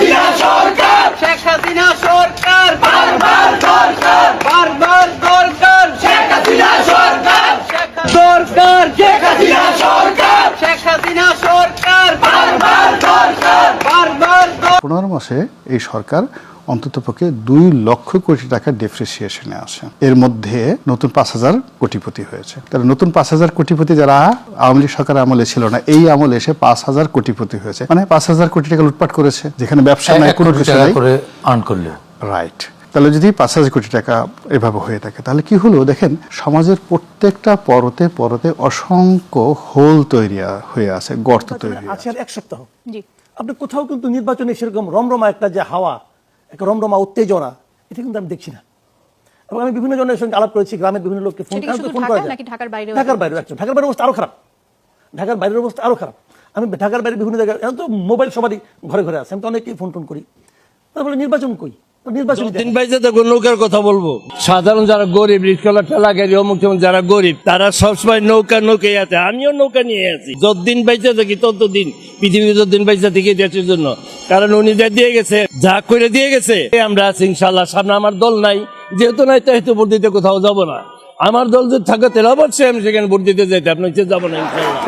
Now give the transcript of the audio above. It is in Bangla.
হাসিনা সরকার। শেখ হাসিনা সরকার। বারবার দরকার। বারবার দরকার। শেখ হাসিনা সরকার। দরকার। শেখ হাসিনা সরকার। শেখ হাসিনা সরকার। বারবার দরকার। বারবার পনেরো মাসে এই সরকার অন্ততপক্ষে দুই লক্ষ কোটি টাকা ডেপ্রিসিয়েশনে আসে এর মধ্যে নতুন পাঁচ হাজার কোটিপতি হয়েছে। তাহলে নতুন পাঁচ হাজার কোটিপতি যারা আওয়ামী লীগ সরকার আমলে ছিল না এই আমলে এসে পাঁচ হাজার কোটিপতি হয়েছে। মানে পাঁচ হাজার কোটি টাকা লুটপাট করেছে যেখানে ব্যবসা নাই কোনো কিছু নাই। করে আর্ন করলেও রাইট তাহলে যদি পাঁচ হাজার কোটি টাকা এভাবে হয়ে থাকে তাহলে কি হলো? দেখেন সমাজের প্রত্যেকটা পরতে পরতে অসংখ্য হোল তৈরি হয়ে আছে গর্ত তৈরি আছে। এক সপ্তাহ। আপনি কোথাও কিন্তু নির্বাচনে সেরকম রমরমা একটা যে হাওয়া একটা রমরমা উত্তেজনা এটা কিন্তু আমি দেখছি না। এবং আমি বিভিন্ন জনের সঙ্গে আলাপ করেছি গ্রামের বিভিন্ন লোককে ফোন করে ফোন করা যায়। ঢাকার বাইরে ঢাকার বাইরে ঢাকার বাইরের অবস্থা আরও খারাপ। ঢাকার বাইরের অবস্থা আরও খারাপ। আমি ঢাকার বাইরে বিভিন্ন জায়গায় এখন তো মোবাইল সবারই ঘরে ঘরে আছে। আমি তো অনেকেই ফোন টোন করি। তারপরে নির্বাচন কই নৌকার কথা বলব। সাধারণ যারা গরিব রিক্সাওয়ালা ঠেলা গাড়ি অমুক যারা গরিব তারা সবসময় নৌকা নৌকায় আছে। আমিও নৌকা নিয়ে আছি। যতদিন বাইচে থাকি ততদিন। পৃথিবী যতদিন বাইচে থাকি দেশের জন্য। কারণ উনি যা দিয়ে গেছে যা করে দিয়ে গেছে আমরা আছি ইনশাল্লাহ সামনে আমার দল নাই। যেহেতু নাই তাহেতু ভোট দিতে কোথাও যাব না। আমার দল যদি থাকে বছর আমি সেখানে ভোট দিতে যাইতে আপনার যাব না ইনশাল্লাহ